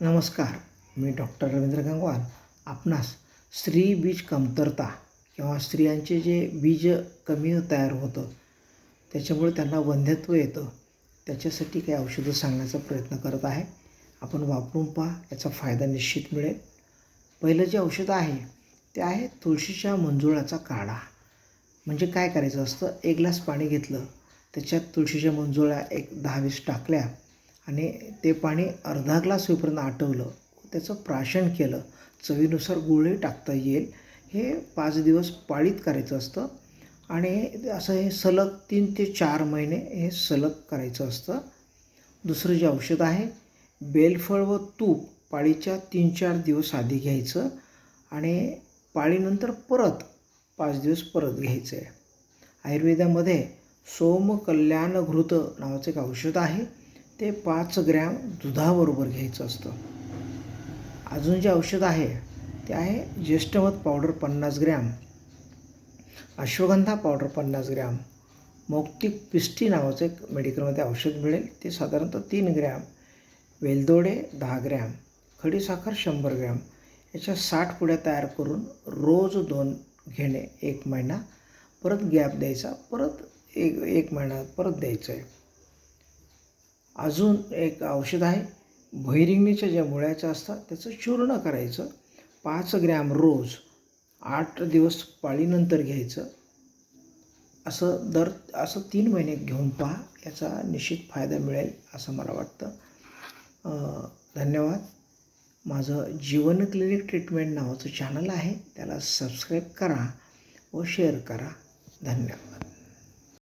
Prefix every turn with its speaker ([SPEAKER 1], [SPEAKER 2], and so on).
[SPEAKER 1] नमस्कार मी डॉक्टर रवींद्र गंगवाल. आपणास स्त्री बीज कमतरता किंवा स्त्रियांचे जे बीज कमी तयार होतं त्याच्यामुळे त्यांना वंध्यत्व येतं त्याच्यासाठी काही औषधं सांगण्याचा प्रयत्न करत आहे. आपण वापरून पहा याचा फायदा निश्चित मिळेल. पहिलं जे औषध आहे ते आहे तुळशीच्या मंजुळाचा काढा. म्हणजे काय करायचं असतं? एक ग्लास पाणी घेतलं त्याच्यात तुळशीच्या मंजुळा एक दहा वीस टाकल्या आणि ते पाणी अर्धा ग्लास होईपर्यंत आटवलं त्याचं प्राशन केलं चवीनुसार गुळही टाकता येईल. हे पाच दिवस पाळीत करायचं असतं आणि असं हे सलग तीन ते चार महिने हे सलग करायचं असतं. दुसरं जे औषध आहे बेलफळ व तूप पाळीच्या तीन चार दिवस आधी घ्यायचं आणि पाळीनंतर परत पाच दिवस परत घ्यायचं आहे आयुर्वेदामध्ये सोमकल्याणघृत नावाचं एक औषध आहे. ते पाच ग्रॅम दुधाबरोबर घ्यायचं असतं. अजून जे औषध आहे ते आहे ज्येष्ठमध पावडर पन्नास ग्रॅम अश्वगंधा पावडर पन्नास ग्रॅम मौक्तिक पिस्टी नावाचं एक मेडिकलमध्ये औषध मिळेल ते साधारणतः तीन ग्रॅम वेलदोडे दहा ग्रॅम खडीसाखर शंभर ग्रॅम याच्या साठ पुड्या तयार करून रोज दोन घेणे एक महिना परत गॅप द्यायचा परत एक एक महिना परत द्यायचं आहे अजून एक औषध आहे. भैरिंगणीच्या ज्या मुळ्याच्या असतात त्याचं चूर्ण करायचं. पाच ग्रॅम रोज आठ दिवस पाळीनंतर घ्यायचं. असं दर असं तीन महिने घेऊन पहा. याचा निश्चित फायदा मिळेल असं मला वाटतं. धन्यवाद. माझं जीवन क्लिनिक ट्रीटमेंट नावाचं चॅनल आहे. त्याला सबस्क्राईब करा व शेअर करा. धन्यवाद.